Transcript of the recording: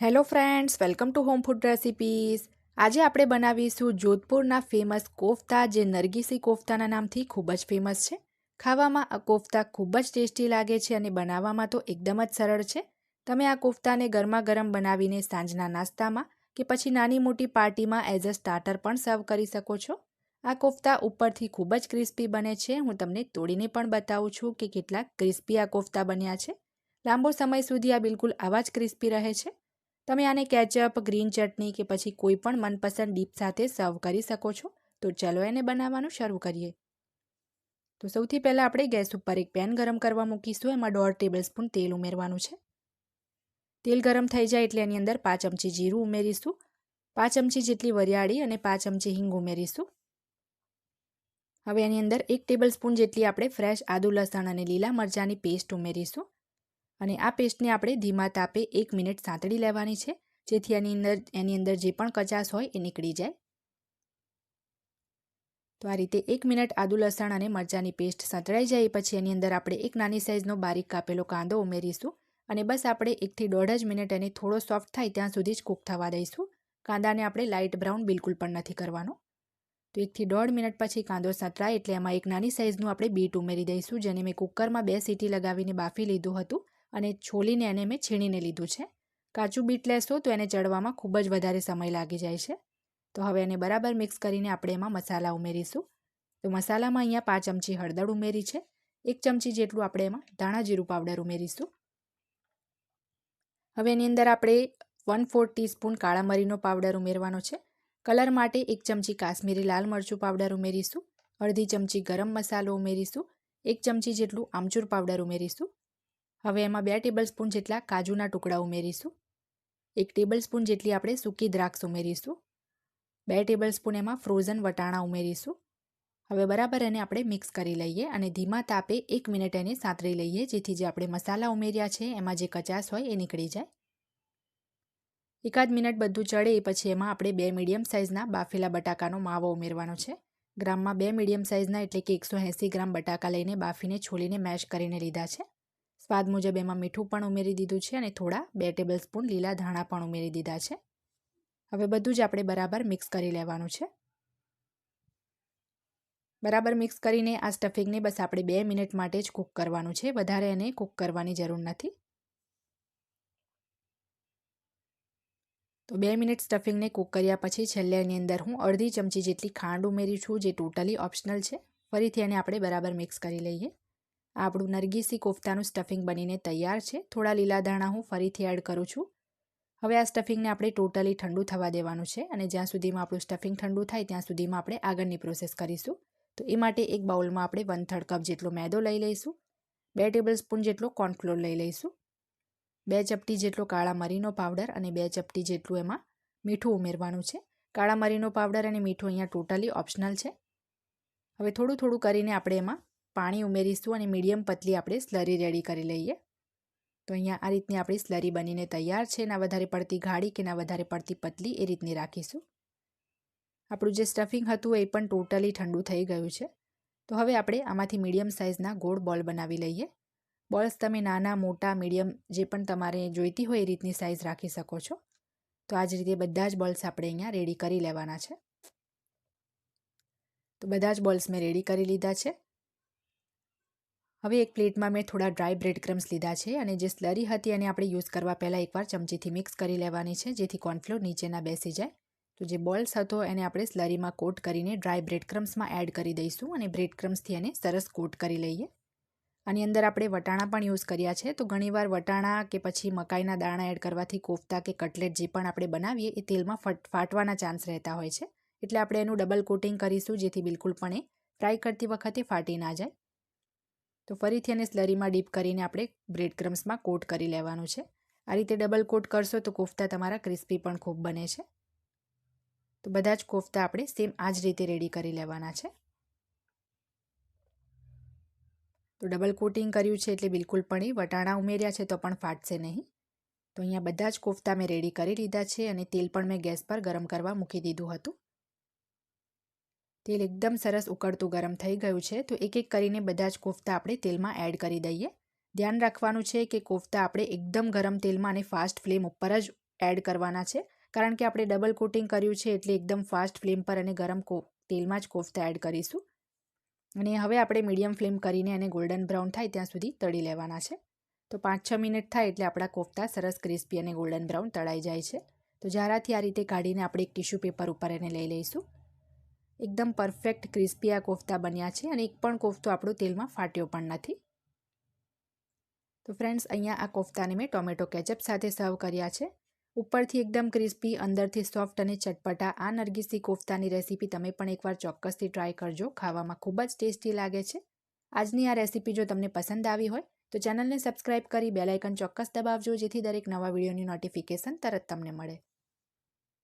Hello friends welcome to home food recipes આજે આપણે બનાવીશું જોધપુરના ફેમસ કોફતા, જે નરગીસી કોફતાના નામથી ખૂબ જ ફેમસ છે. ખાવામાં આ કોફતા ખૂબ જ ટેસ્ટી લાગે છે અને બનાવવામાં તો એકદમ જ સરળ છે. તમે આ કોફતાને ગરમા ગરમ બનાવીને સાંજના નાસ્તામાં કે પછી નાની મોટી પાર્ટીમાં એઝ અ સ્ટાર્ટર પણ સર્વ કરી શકો છો. આ કોફતા ઉપરથી ખૂબ જ ક્રિસ્પી બને છે. હું તમને તોડીને પણ બતાવું છું કે કેટલા ક્રિસ્પી આ કોફતા બન્યા છે. લાંબો સમય સુધી આ બિલકુલ આવા જ ક્રિસ્પી રહે છે. તમે આને કેચઅપ, ગ્રીન ચટણી કે પછી કોઈ પણ મનપસંદ ડીપ સાથે સર્વ કરી શકો છો. તો ચલો એને બનાવવાનું શરૂ કરીએ. તો સૌથી પહેલાં આપણે ગેસ ઉપર એક પેન ગરમ કરવા મૂકીશું. એમાં દોઢ ટેબલ સ્પૂન તેલ ઉમેરવાનું છે. તેલ ગરમ થઈ જાય એટલે એની અંદર પાંચ ચમચી જીરું ઉમેરીશું. પાંચ ચમચી જેટલી વરિયાળી અને પાંચ ચમચી હિંગ ઉમેરીશું. હવે એની અંદર એક ટેબલ સ્પૂન જેટલી આપણે ફ્રેશ આદુ લસણ અને લીલા મરચાંની પેસ્ટ ઉમેરીશું. અને આ પેસ્ટને આપણે ધીમા તાપે એક મિનિટ સાંતળી લેવાની છે, જેથી એની અંદર એની અંદર જે પણ કચાશ હોય એ નીકળી જાય. તો આ રીતે એક મિનિટ આદુ લસણ અને મરચાંની પેસ્ટ સંતળાઈ જાય પછી એની અંદર આપણે એક નાની સાઇઝનો બારીક કાપેલો કાંદો ઉમેરીશું અને બસ આપણે એકથી દોઢ જ મિનિટ એને થોડો સોફ્ટ થાય ત્યાં સુધી જ કૂક થવા દઈશું. કાંદાને આપણે લાઇટ બ્રાઉન બિલકુલ પણ નથી કરવાનો. તો એકથી દોઢ મિનિટ પછી કાંદો સંતળાય એટલે એમાં એક નાની સાઇઝનું આપણે બીટ ઉમેરી દઈશું, જેને મેં કુકરમાં બે સીટી લગાવીને બાફી લીધું હતું. અને છોલીને એને મેં છીણીને લીધું છે. કાચું બીટ લેશો તો એને ચડવામાં ખૂબ જ વધારે સમય લાગી જાય છે. તો હવે એને બરાબર મિક્સ કરીને આપણે એમાં મસાલા ઉમેરીશું. તો મસાલામાં અહીંયા પાંચ ચમચી હળદર ઉમેરી છે. એક ચમચી જેટલું આપણે એમાં ધાણા જીરું પાવડર ઉમેરીશું. હવે એની અંદર આપણે વન ફોર ટીસ્પૂન કાળા મરીનો પાવડર ઉમેરવાનો છે. કલર માટે એક ચમચી કાશ્મીરી લાલ મરચું પાવડર ઉમેરીશું. અડધી ચમચી ગરમ મસાલો ઉમેરીશું. એક ચમચી જેટલું આમચૂર પાવડર ઉમેરીશું. હવે એમાં બે ટેબલ સ્પૂન જેટલા કાજુના ટુકડા ઉમેરીશું. એક ટેબલ સ્પૂન જેટલી આપણે સૂકી દ્રાક્ષ ઉમેરીશું. બે ટેબલ સ્પૂન એમાં ફ્રોઝન વટાણા ઉમેરીશું. હવે બરાબર એને આપણે મિક્સ કરી લઈએ અને ધીમા તાપે એક મિનિટ એને સાંતરી લઈએ, જેથી જે આપણે મસાલા ઉમેર્યા છે, એમાં જે કચાસ હોય એ નીકળી જાય. એકાદ મિનિટ બધું ચડે પછી એમાં આપણે બે મીડિયમ સાઇઝના બાફેલા બટાકાનો માવો ઉમેરવાનો છે. ગ્રામમાં બે મીડિયમ સાઇઝના એટલે કે એકસો એંસી ગ્રામ બટાકા લઈને બાફીને છોલીને મેશ કરીને લીધા છે. સ્વાદ મુજબ એમાં મીઠું પણ ઉમેરી દીધું છે અને થોડા બે ટેબલ સ્પૂન લીલા ધાણા પણ ઉમેરી દીધા છે. હવે બધું જ આપણે બરાબર મિક્સ કરી લેવાનું છે. બરાબર મિક્સ કરીને આ સ્ટફિંગને બસ આપણે બે મિનિટ માટે જ કૂક કરવાનું છે. વધારે એને કૂક કરવાની જરૂર નથી. તો બે મિનિટ સ્ટફિંગને કૂક કર્યા પછી છેલ્લે એની અંદર હું અડધી ચમચી જેટલી ખાંડ ઉમેરી છું, જે ટોટલી ઓપ્શનલ છે. ફરીથી એને આપણે બરાબર મિક્સ કરી લઈએ. આપણું નરગીસી કોફતાનું સ્ટફિંગ બનીને તૈયાર છે. થોડા લીલા ધાણા હું ફરીથી એડ કરું છું. હવે આ સ્ટફિંગને આપણે ટોટલી ઠંડુ થવા દેવાનું છે અને જ્યાં સુધીમાં આપણું સ્ટફિંગ ઠંડુ થાય ત્યાં સુધીમાં આપણે આગળની પ્રોસેસ કરીશું. તો એ માટે એક બાઉલમાં આપણે વન થર્ડ કપ જેટલો મેદો લઈ લઈશું. બે ટેબલ સ્પૂન જેટલો કોર્નફ્લોર લઈ લઈશું. બે ચપટી જેટલો કાળા મરીનો પાવડર અને બે ચપટી જેટલું એમાં મીઠું ઉમેરવાનું છે. કાળા મરીનો પાવડર અને મીઠું અહીંયા ટોટલી ઓપ્શનલ છે. હવે થોડું થોડું કરીને આપણે એમાં પાણી ઉમેરીશું અને મીડિયમ પતલી આપણે સ્લરી રેડી કરી લઈએ. તો અહીંયા આ રીતની આપણી સ્લરી બનીને તૈયાર છે ના વધારે પડતી ગાઢી કે ના વધારે પડતી પતલી એ રીતની રાખીશું. આપણું જે સ્ટફિંગ હતું એ પણ ટોટલી ઠંડુ થઈ ગયું છે. તો હવે આપણે આમાંથી મીડિયમ સાઇઝના ગોળ બોલ બનાવી લઈએ. બોલ્સ તમે નાના, મોટા, મીડિયમ જે પણ તમારે જોઈતી હોય એ રીતની સાઇઝ રાખી શકો છો. તો આ જ રીતે બધા જ બોલ્સ આપણે અહીંયા રેડી કરી લેવાના છે. તો બધા જ બોલ્સ મેં રેડી કરી લીધા છે. હવે એક પ્લેટમાં મેં થોડા ડ્રાય બ્રેડ ક્રમ્સ લીધા છે અને જે સ્લરી હતી એને આપણે યુઝ કરવા પહેલાં એકવાર ચમચીથી મિક્સ કરી લેવાની છે, જેથી કોર્નફ્લોર નીચેના બેસી જાય. તો જે બોલ્સ હતો એને આપણે સ્લરીમાં કોટ કરીને ડ્રાય બ્રેડ ક્રમ્સમાં એડ કરી દઈશું અને બ્રેડ ક્રમ્સથી એને સરસ કોટ કરી લઈએ. આની અંદર આપણે વટાણા પણ યુઝ કર્યા છે, તો ઘણીવાર વટાણા કે પછી મકાઈના દાણા એડ કરવાથી કોફતા કે કટલેટ જે પણ આપણે બનાવીએ એ તેલમાં ફટ, ફાટવાના ચાન્સ રહેતા હોય છે. એટલે આપણે એનું ડબલ કોટિંગ કરીશું, જેથી બિલકુલ પણ એ ફ્રાય કરતી વખતે ફાટી ના જાય. તો ફરીથી એને સ્લરીમાં ડીપ કરીને આપણે બ્રેડ ક્રમ્સમાં કોટ કરી લેવાનું છે. આ રીતે ડબલ કોટ કરશો તો કોફતા તમારા ક્રિસ્પી પણ ખૂબ બને છે. તો બધા જ કોફતા આપણે સેમ આ જ રીતે રેડી કરી લેવાના છે. તો ડબલ કોટિંગ કર્યું છે એટલે બિલકુલ પણ એ વટાણા ઉમેર્યા છે તો પણ ફાટશે નહીં. તો અહીંયા બધા જ કોફતા મેં રેડી કરી લીધા છે અને તેલ પણ મેં ગેસ પર ગરમ કરવા મૂકી દીધું હતું. તેલ એકદમ સરસ ઉકળતું ગરમ થઈ ગયું છે. તો એક એક કરીને બધા જ કોફતા આપણે તેલમાં એડ કરી દઈએ. ધ્યાન રાખવાનું છે કે કોફતા આપણે એકદમ ગરમ તેલમાં અને ફાસ્ટ ફ્લેમ ઉપર જ એડ કરવાના છે. કારણ કે આપણે ડબલ કોટિંગ કર્યું છે એટલે એકદમ ફાસ્ટ ફ્લેમ પર અને ગરમ તેલમાં જ કોફતા એડ કરીશું. અને હવે આપણે મીડિયમ ફ્લેમ કરીને એને ગોલ્ડન બ્રાઉન થાય ત્યાં સુધી તળી લેવાના છે. તો પાંચ છ મિનિટ થાય એટલે આપણા કોફતા સરસ ક્રિસ્પી અને ગોલ્ડન બ્રાઉન તળાઈ જાય છે. તો જારાથી આ રીતે કાઢીને આપણે એક ટીશ્યુ પેપર ઉપર એને લઈ લઈશું. એકદમ પરફેક્ટ ક્રિસ્પી આ કોફતા બન્યા છે અને એક પણ કોફતો આપણો તેલમાં ફાટ્યો પણ નથી. તો ફ્રેન્ડ્સ અહીંયા આ કોફતાને મેં ટોમેટો કેચઅપ સાથે સર્વ કર્યા છે. ઉપરથી એકદમ ક્રિસ્પી અંદરથી સોફ્ટ અને ચટપટા આ નરગીસી કોફતાની રેસીપી તમે પણ એકવાર ચોક્કસથી ટ્રાય કરજો. ખાવામાં ખૂબ જ ટેસ્ટી લાગે છે. આજની આ રેસીપી જો તમને પસંદ આવી હોય, તો ચેનલને સબસ્ક્રાઇબ કરી બેલાઇકન ચોક્કસ દબાવજો, જેથી દરેક નવા વિડીયોની નોટિફિકેશન તરત તમને મળે.